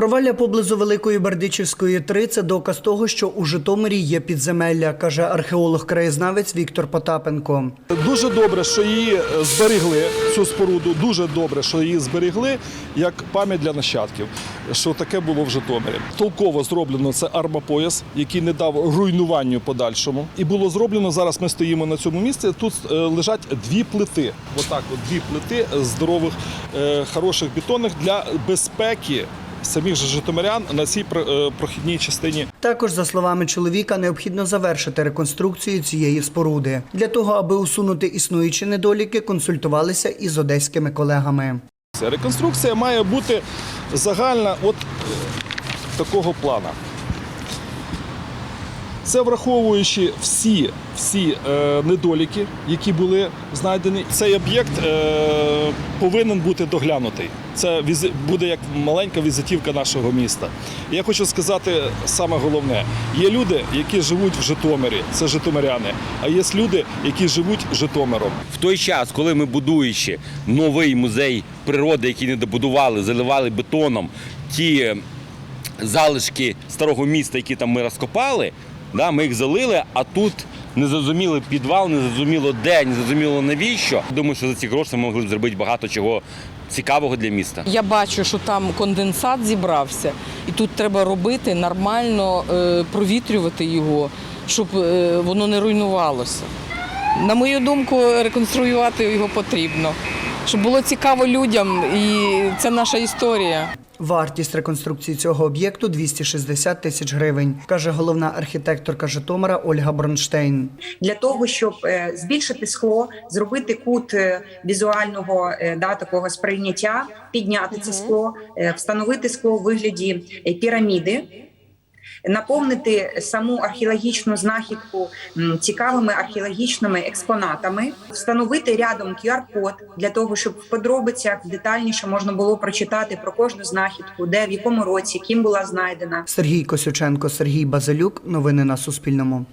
Провалля поблизу Великої Бердичівської 3 – це доказ того, що у Житомирі є підземелля, каже археолог-краєзнавець Віктор Потапенко. Дуже добре, що її зберегли, цю споруду. Дуже добре, що її зберегли як пам'ять для нащадків. Що таке було в Житомирі. Толково зроблено це армопояс, який не дав руйнуванню подальшому. І було зроблено зараз. Ми стоїмо на цьому місці. Тут е, лежать дві плити. Отак, от дві плити здорових, е, хороших бетонних для безпеки самих же житомирян на цій е, прохідній частині Також, за словами чоловіка, необхідно завершити реконструкцію цієї споруди. Для того, аби усунути існуючі недоліки, консультувалися із одеськими колегами. Реконструкція має бути загальна от е, такого плана. Це враховуючи всі, всі е, недоліки, які були знайдені. Цей об'єкт е, повинен бути доглянутий. Це візи- буде як маленька візитівка нашого міста. Я хочу сказати саме головне: є люди, які живуть в Житомирі, це житомиряни, а є люди, які живуть Житомиром. В той час, коли ми будуючи новий музей природи, який не добудували, заливали бетоном ті залишки старого міста, які там ми розкопали, да, ми їх залили, а тут незрозумілий підвал, незрозуміло де, незрозуміло навіщо. Думаю, що за ці гроші ми могли б зробити багато чого цікавого для міста. Я бачу, що там конденсат зібрався, і тут треба робити нормально, е, провітрювати його, щоб е, воно не руйнувалося. На мою думку, реконструювати його потрібно, щоб було цікаво людям, і це наша історія. Вартість реконструкції цього об'єкту 260 тисяч гривень, каже головна архітекторка Житомира Ольга Бронштейн. для того, щоб е, збільшити скло, зробити кут е, візуального е, да, такого сприйняття, підняти це скло, встановити скло у вигляді піраміди. Наповнити саму археологічну знахідку цікавими археологічними експонатами, встановити рядом QR-код для того, щоб в подробицях детальніше можна було прочитати про кожну знахідку, де в якому році, ким була знайдена, Сергій Косюченко, Сергій Базилюк. Новини на Суспільному.